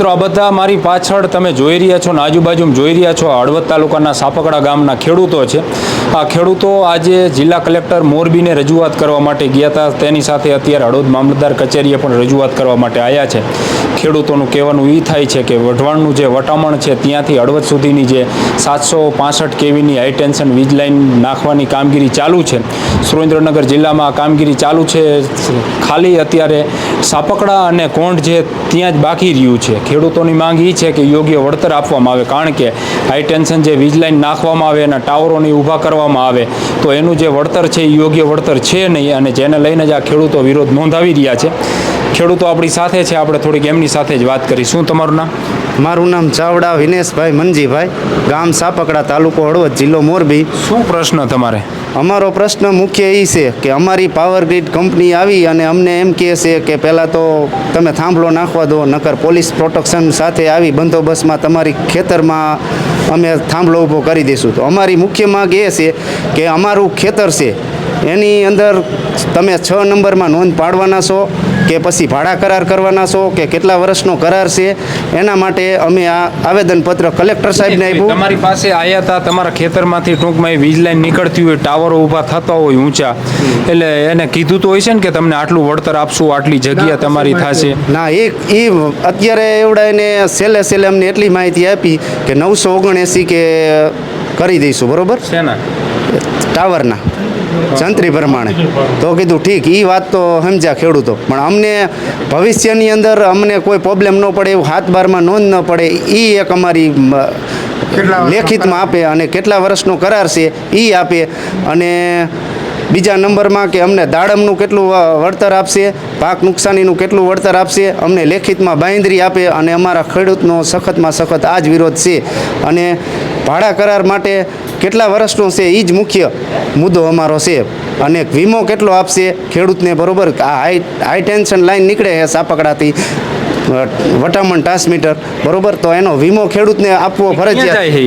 મિત્રો, આ બધા મારી પાછળ તમે જોઈ રહ્યા છો ને આજુબાજુમાં જોઈ રહ્યા છો, હળવદ તાલુકાના સાપકડા ગામના ખેડૂતો છે. આ ખેડૂતો આજે જિલ્લા કલેક્ટર મોરબીને રજૂઆત કરવા માટે ગયા હતા. તેની સાથે અત્યારે હળવદ મામલતદાર કચેરીએ પણ રજૂઆત કરવા માટે આવ્યા છે. ખેડૂતોનું કહેવાનું એ થાય છે કે વઢવાણનું જે વટામણ છે, ત્યાંથી હળવદ સુધીની જે સાતસો પાસઠ કેવીની હાઈ ટેન્શન વીજ લાઇન નાખવાની કામગીરી ચાલુ છે. સુરેન્દ્રનગર જિલ્લામાં આ કામગીરી ચાલુ છે. ખાલી અત્યારે સાપકડા અને કોંઢ જે ત્યાં જ બાકી રહ્યું છે. ખેડૂતોની માંગ એ છે કે યોગ્ય વળતર આપવામાં આવે, કારણ કે હાઈ ટેન્શન જે વીજ લાઇન નાખવામાં આવે એના ટાવરોની ઊભા કરવામાં આવે, તો એનું જે વળતર છે એ યોગ્ય વળતર છે નહીં અને જેને લઈને જ આ ખેડૂતો વિરોધ નોંધાવી રહ્યા છે. ખેડૂતો આપણી સાથે છે. આપણે થોડીક એમની સાથે જ વાત કરી. શું તમારું નામ? મારું નામ ચાવડા વિનેશભાઈ મનજીભાઈ ગામ સાપકડા તાલુકો હળવદ જિલ્લો મોરબી. શું પ્રશ્ન તમારે? અમારો પ્રશ્ન મુખ્ય એ છે કે અમારી પાવર ગ્રીડ કંપની આવી અને અમને એમ કહે છે કે પહેલાં તો તમે થાંભલો નાખવા દો નકર પોલીસ પ્રોટેક્શન સાથે આવી બંદોબસ્તમાં તમારી ખેતરમાં અમે થાંભલો ઊભો કરી દઈશું. તો અમારી મુખ્ય માગ એ છે કે અમારું ખેતર છે એની અંદર તમે છ નંબરમાં નોંધ પાડવાના છો. કે પછી ભાડા કરાર કરવાના છો કે કેટલા વર્ષનો કરાર છે એના માટે અમે આ આવેદનપત્ર કલેક્ટર સાહેબને આપ્યું. તમારી પાસે આવ્યા હતા તમારા ખેતરમાંથી ટૂંકમાં એ વીજ લાઈન નીકળતી હોય ટાવરો ઊભા થતા હોય ઊંચા એટલે એને કીધું તો હોય છે ને કે તમને આટલું વળતર આપશું આટલી જગ્યા તમારી થશે. ના. એ એ અત્યારે એવડા એને છેલ્લે છેલ્લે અમને એટલી માહિતી આપી કે નવસો ઓગણએંસી કે કરી દઈશું બરોબર? છે ને ટાવરના. જંત્રી પ્રમાણે. તો કીધું ઠીક એ વાત તો સમજ્યા ખેડૂતો. પણ અમને ભવિષ્યની અંદર અમને કોઈ પ્રોબ્લેમ ન પડે એવું હાથ બારમાં નોંધ ન પડે એ એક અમારી લેખિતમાં આપે અને કેટલા વર્ષનો કરાર છે એ આપે. અને બીજા નંબરમાં કે અમને દાડમનું કેટલું વળતર આપશે પાક નુકસાનીનું કેટલું વળતર આપશે અમને લેખિતમાં બાંયધરી આપે અને અમારા ખેડૂતનો સખતમાં સખત આ જ વિરોધ છે. અને ભાડા કરાર માટે કેટલા વર્ષનો છે એ જ મુખ્ય મુદ્દો અમારો છે. અને વીમો કેટલો આપશે ખેડૂતને બરોબર? આ હાઈ હાઈ ટેન્શન લાઈન નીકળે છે સાપકડાથી. વટામણ ટ્રાન્સમીટર. બરોબર? તો એનો વીમો ખેડૂતને આપવો ફરજિયાત. છે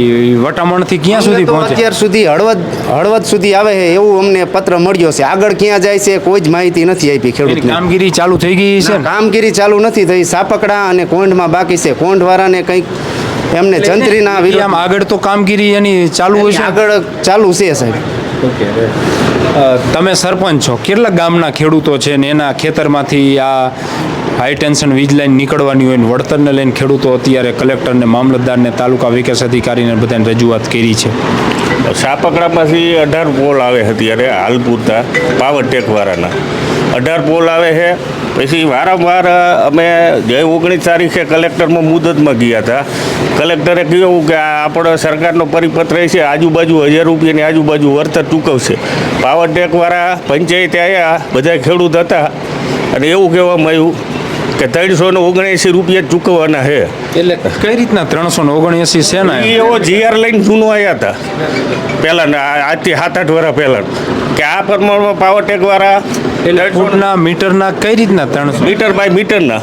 વટામણથી ક્યાં સુધી પહોંચે? અત્યાર સુધી હળવદ હળવદ સુધી આવે છે એવું અમને પત્ર મળ્યો છે. આગળ ક્યાં જાય છે કોઈ જ માહિતી નથી આપી ખેડૂતને. કામગીરી ચાલુ થઈ ગઈ છે કામગીરી ચાલુ નથી થઈ. સાપકડા અને કોંઢમાં બાકી છે. કોંઢવાળાને કંઈક એમને જંત્રીના આમ આગળ તો કામગીરી એની ચાલુ હોય છે આગળ ચાલુ છે સાહેબ. તમે સરપંચ છો. કેટલા ગામના ખેડૂતો છે ને એના ખેતરમાંથી આ હાઈ ટેન્શન વીજ લાઈન નીકળવાની હોય ને વળતરને લઈને ખેડૂતો અત્યારે કલેક્ટરને મામલતદારને તાલુકા વિકાસ અધિકારીને બધાને રજૂઆત કરી છે? સાપકડામાંથી અઢાર પોલ આવે અત્યારે હાલ પૂરતા પાવર ટેકવાળાના. અઢાર પોલ આવે છે પછી વારંવાર અમે જે ઓગણીસ તારીખે કલેક્ટરમાં મુદતમાં ગયા હતા કલેક્ટરે કહ્યું કે આ આપણો સરકારનો પરિપત્ર છે આજુબાજુ હજાર રૂપિયાની આજુબાજુ વળતર ચૂકવશે પાવર ટેકવાળા પંચાયતે આવ્યા બધા ખેડૂત હતા અને એવું કહેવામાં આવ્યું કે ત્રણસો ને ઓગણએંસી રૂપિયા ચૂકવવાના છે. એટલે કઈ રીતના ત્રણસો ને ઓગણએંસી છે ને? એવો જીઆર લઈને જૂનો આવ્યા હતા. પહેલાં આજથી સાત આઠ વર્ષ પહેલાં કે આ પ્રમાણમાં પાવર ટેકવાળા એટલે ફૂટના મીટરના કઈ રીતના ત્રણસો? મીટર બાય મીટરના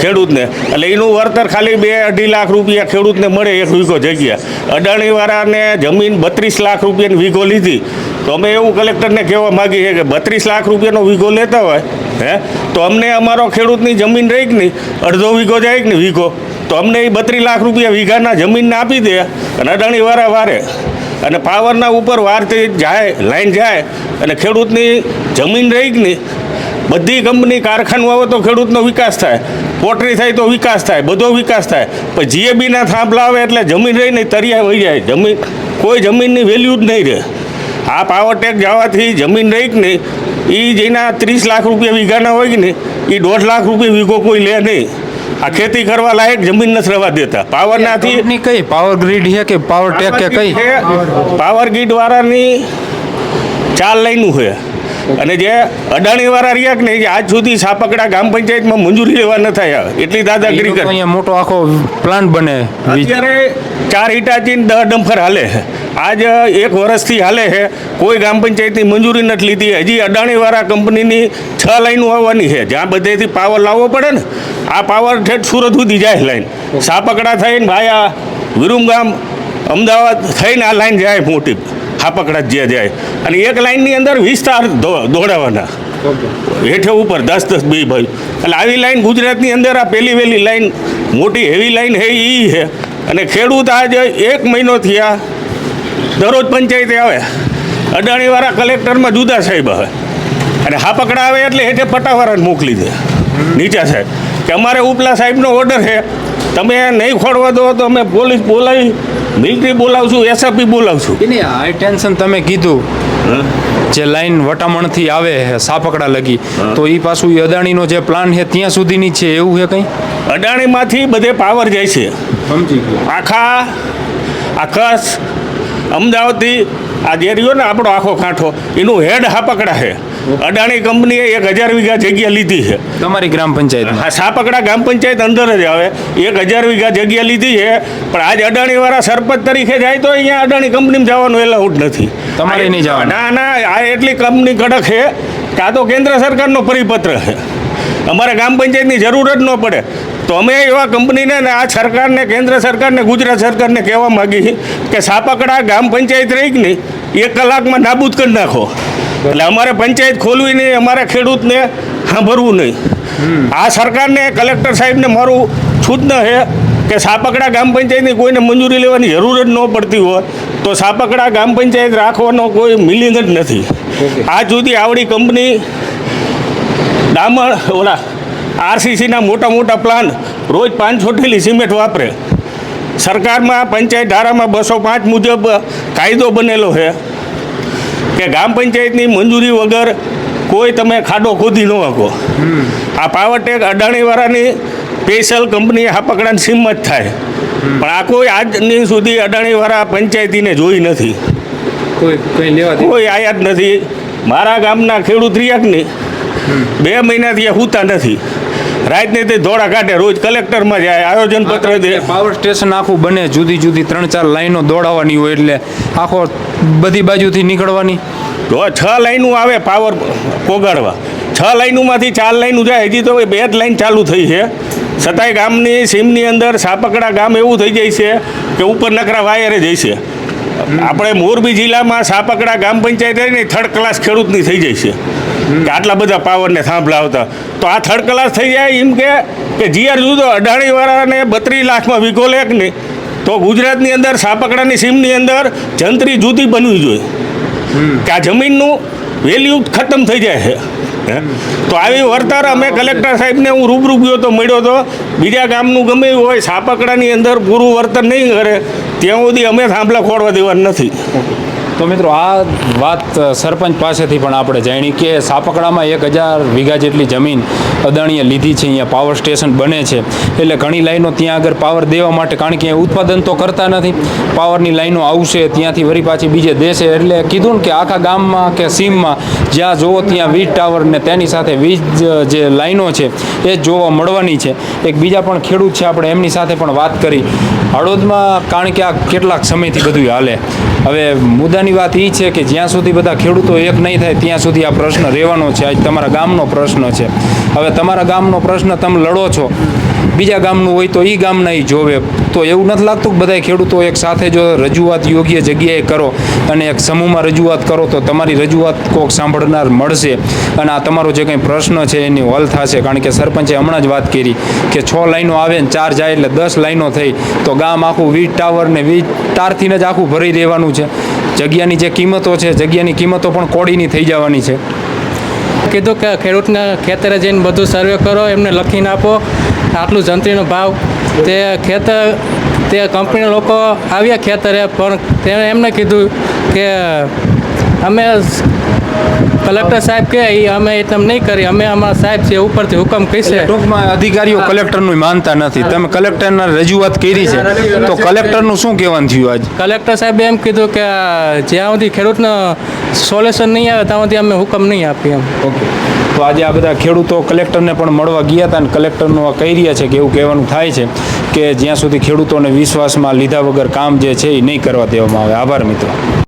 ખેડૂતને. એટલે એનું વળતર ખાલી બે અઢી લાખ રૂપિયા ખેડૂતને મળે એક વીઘો જગ્યા. અડાણીવાળાને જમીન બત્રીસ લાખ રૂપિયાની વીઘો લીધી. તો અમે એવું કલેક્ટરને કહેવા માગીએ છીએ કે બત્રીસ લાખ રૂપિયાનો વીઘો લેતા હોય હે? તો અમને અમારો ખેડૂતની જમીન રહી કે નહીં? અડધો વીઘો જાય કે નહીં વીઘો? તો અમને એ બત્રીસ લાખ રૂપિયા વીઘાના જમીનને આપી દે અને અડાણીવાળા વારે. અને પાવરના ઉપર વારથી જાય, લાઈન જાય અને ખેડૂતની જમીન રહી જ નહીં, બધી કંપની કારખાનું આવે તો ખેડૂતનો વિકાસ થાય, પોટરી થાય તો વિકાસ થાય, બધો વિકાસ થાય. પણ જીએબીના થાંભલા આવે એટલે જમીન રહી નહીં, તરિયા વહી જાય. જમીન, કોઈ જમીનની વેલ્યુ જ નહીં રહે. આ પાવર ટેક જવાથી જમીન રહી જ નહીં એ જેના ત્રીસ લાખ રૂપિયા વીઘાના હોય કે નહીં એ દોઢ લાખ રૂપિયા વીઘો કોઈ લે નહીં. આ ખેતી કરવા લાયક જમીન નથી રહેવા દેતા. પાવરનાથી કંપની કઈ? પાવર ગ્રીડ છે કે પાવર ટેક કે કઈ? પાવર ગ્રીડ વાળાની ચાર લાઈનું છે. અને જે અડાણીવાળા રહ્યા કે નહીં જે આજ સુધી સાપકડા ગ્રામ પંચાયતમાં મંજૂરી લેવા ન થયા એટલી દાદાગીરી કરે. અહીંયા મોટો આખો પ્લાન્ટ બને. અત્યારે ચાર હિટાચી દહ ડમ્ફર હાલે છે. આજ એક વર્ષથી હાલે છે. કોઈ ગ્રામ પંચાયતની મંજૂરી નથી લીધી. હજી અડાણીવાળા કંપનીની છ લાઈનો આવવાની છે. જ્યાં બધેથી પાવર લાવવો પડે ને આ પાવર ઠેઠ સુરત સુધી જાય લાઈન. સાપકડા થઈને ભાયા વિરુમગામ અમદાવાદ થઈને આ લાઈન જાય મોટી. હાપકડા જે જ્યાં જાય. અને એક લાઈનની અંદર વીસ તાર દોડાવવાના હેઠે ઉપર દસ દસ બે ભાઈ. એટલે આવી લાઈન ગુજરાતની અંદર આ પહેલી વહેલી લાઈન મોટી હેવી લાઈન હે એ છે અને ખેડૂત આજે એક મહિનો થયા દરરોજ પંચાયતે આવે. અડાણીવાળા કલેક્ટરમાં જુદા સાહેબ આવે. અને હા પકડા આવે એટલે હેઠે પટાવાળાને મોકલી દે. નીચા સાહેબ. કે અમારે ઉપલા સાહેબનો ઓર્ડર છે તમે નહીં ખોડવા દો તો અમે પોલીસ બોલાવી મિલિટરી બોલાવશું એસઆપી બોલાવશું. નહીં હાઈ ટેન્શન તમે કીધું જે લાઈન વટામણથી આવે છે સાપકડા લગી તો એ પાછું એ અદાણીનો જે પ્લાન છે ત્યાં સુધીની છે એવું છે કંઈ? અડાણીમાંથી બધે પાવર જાય છે. સમજી ગયો. આખા આકાશ અમદાવાદથી આ જે રહ્યો ને આપણો આખો કાંઠો એનું હેડ હાપકડા છે. અડાણી કંપનીએ એક હજાર વીઘા જગ્યા લીધી છે. તમારી ગ્રામ પંચાયત આ સાપકડા ગ્રામ પંચાયત અંદર જ આવે. એક હજાર વીઘા જગ્યા લીધી છે પણ આજ અડાણીવાળા સરપંચ તરીકે જાય તો અહીંયા અડાણી કંપનીમાં જવાનું એલાઉડ નથી. તમારે નહીં જવાનું? ના ના આ એટલી કંપની કડક છે કે આ તો કેન્દ્ર સરકારનો પરિપત્ર છે. અમારે ગ્રામ પંચાયતની જરૂર જ ન પડે. તો અમે એવા કંપનીને ને આ સરકારને કેન્દ્ર સરકારને ગુજરાત સરકારને કહેવા માગી કે સાપકડા ગ્રામ પંચાયત રહી કે નહીં એક કલાકમાં નાબૂદ કરી નાખો. એટલે અમારે પંચાયત ખોલવી નહીં અમારે ખેડૂતને સાંભળવું નહીં. આ સરકારને કલેક્ટર સાહેબને મારું સૂચના છે કે સાપકડા ગ્રામ પંચાયતની કોઈને મંજૂરી લેવાની જરૂર જ ન પડતી હોય તો સાપકડા ગ્રામ પંચાયત રાખવાનો કોઈ મિલિંગ જ નથી. આ સુધી આવડી કંપની ડામણ ઓલા આરસીસીના મોટા મોટા પ્લાન રોજ પાંચસો ઠેલી સિમેન્ટ વાપરે. સરકારમાં પંચાયત ધારામાં બસો પાંચ મુજબ કાયદો બનેલો છે. કે ગ્રામ પંચાયતની મંજૂરી વગર કોઈ તમે ખાડો ખોદી ન શકો. આ પાવરટેક અડાણીવાળાની સ્પેશિયલ કંપની આ પકડાની સિમત થાય. પણ આ કોઈ આજની સુધી અડાણીવાળા પંચાયતીને જોઈ નથી. કોઈ કંઈ લેવા દે? કોઈ આયા જ નથી. મારા ગામના ખેડૂત રિયાકની બે મહિનાથી આ હુતા નથી. રાતને તે ધોળા કાઢે રોજ કલેક્ટરમાં જાય આયોજન પત્ર દે. પાવર સ્ટેશન આખું બને જુદી જુદી ત્રણ ચાર લાઈનો દોડાવવાની હોય એટલે આખો બધી બાજુથી નીકળવાની. તો છ લાઈનો આવે પાવર પોગાડવા. છ લાઈનોમાંથી ચાર લાઈનો જાય હજી તો બે જ લાઈન ચાલુ થઈ છે. સતાય ગામની સીમની અંદર સાપકડા ગામ એવું થઈ જાય છે કે ઉપર નકરા વાયરે જાય છે. આપણે મોરબી જિલ્લામાં સાપકડા ગ્રામ પંચાયત થર્ડ ક્લાસ ખેડૂતની થઈ જાય છે. કે આટલા બધા પાવરને સાંભળાવતા. તો આ થર્ડ ક્લાસ થઈ જાય એમ કે જીઆર જુદો અઢાણીવાળાને બત્રીસ લાખમાં વીઘો લેક ને તો ગુજરાતની અંદર, સાપકડાની સીમની અંદર જંત્રી જુદી બનવી જોઈએ. કે આ જમીનનું વેલ્યુ ખતમ થઈ જાય છે. તો આવી વર્તર અમે કલેક્ટર સાહેબને હું રૂબરૂ ગયો તો મળ્યો તો, બીજા ગામનું ગમે હોય, સાપકડાની અંદર પૂરું વર્તન નહીં કરે, ત્યાં સુધી અમે થાંભલા ખોડવા દેવા નથી. તો મિત્રો, આ વાત સરપંચ પાસેથી પણ આપણે જાણી કે સાપકડામાં એક હજાર વીઘા જેટલી જમીન અદાણીએ લીધી છે, અહીંયા પાવર સ્ટેશન બને છે. એટલે ઘણી લાઈનો ત્યાં આગળ પાવર દેવા માટે કારણ કે ઉત્પાદન તો કરતા નથી. પાવરની લાઈનો આવશે, ત્યાંથી વળી પાછી બીજે દેશે. એટલે કીધું ને કે આખા ગામમાં કે સીમમાં જ્યાં જોવો ત્યાં વીજ ટાવર ને તેની સાથે વીજ જે લાઈનો છે, એ જોવા મળવાની છે. એક બીજા પણ ખેડૂત છે, આપણે એમની સાથે પણ વાત કરી. હળવદમાં કારણ કે આ કેટલાક સમયથી બધું હાલે. હવે મુદ્દાની વાત એ છે કે જ્યાં સુધી બધા ખેડૂતો એક નહીં થાય, ત્યાં સુધી આ પ્રશ્ન રહેવાનો છે. આજ તમારા ગામનો પ્રશ્ન છે. હવે તમારા ગામનો પ્રશ્ન તમે લડો છો. બીજા ગામનું હોય તો એ ગામના એ જોવે. તો એવું નથી લાગતું કે બધા ખેડૂતો એક સાથે જો રજૂઆત યોગ્ય જગ્યાએ કરો અને એક સમૂહમાં રજૂઆત કરો તો તમારી રજૂઆત કોક સાંભળનાર મળશે. અને આ તમારો જે કંઈ પ્રશ્ન છે એની હલ થશે. કારણ કે સરપંચે હમણાં જ વાત કરી કે છ લાઈનો આવે ને ચાર જાય એટલે દસ લાઈનો થઈ. તો ગામ આખું વીજ ટાવર ને વીજ તારથીને જ આખું ભરી દેવાનું છે. જગ્યાની જે કિંમતો છે, જગ્યાની કિંમતો પણ કોડીની થઈ જવાની છે. કીધું કે ખેડૂતને ખેતરે જઈને બધું સર્વે કરો, એમને લખીને આપો. આટલું જંત્રીનો ભાવ. તે ખેતર, તે કંપનીના લોકો આવ્યા ખેતરે, પણ તેણે એમને કીધું કે અમે કલેક્ટર સાહેબ કે અમે એ તમે નહીં કરી અમે અમારા સાહેબ છે ઉપરથી હુકમ કહીશે ટૂંકમાં અધિકારીઓ કલેક્ટરનું માનતા નથી. તમે કલેક્ટરના રજૂઆત કરી છે. તો કલેક્ટરનું શું કહેવાનું થયું આજ? કલેક્ટર સાહેબે એમ કીધું કે જ્યાં સુધી ખેડૂતનો સોલ્યુશન નહીં આવે ત્યાં સુધી અમે હુકમ નહીં આપીએ. એમ. ઓકે. તો આજે આ બધા ખેડૂતો કલેક્ટરને પણ મળવા ગયા હતા અને કલેક્ટરનું આ કહી રહ્યા છે કે એવું કહેવાનું થાય છે કે જ્યાં સુધી ખેડૂતોને વિશ્વાસમાં લીધા વગર કામ જે છે એ નહીં કરવા દેવામાં આવે. આભાર મિત્રો.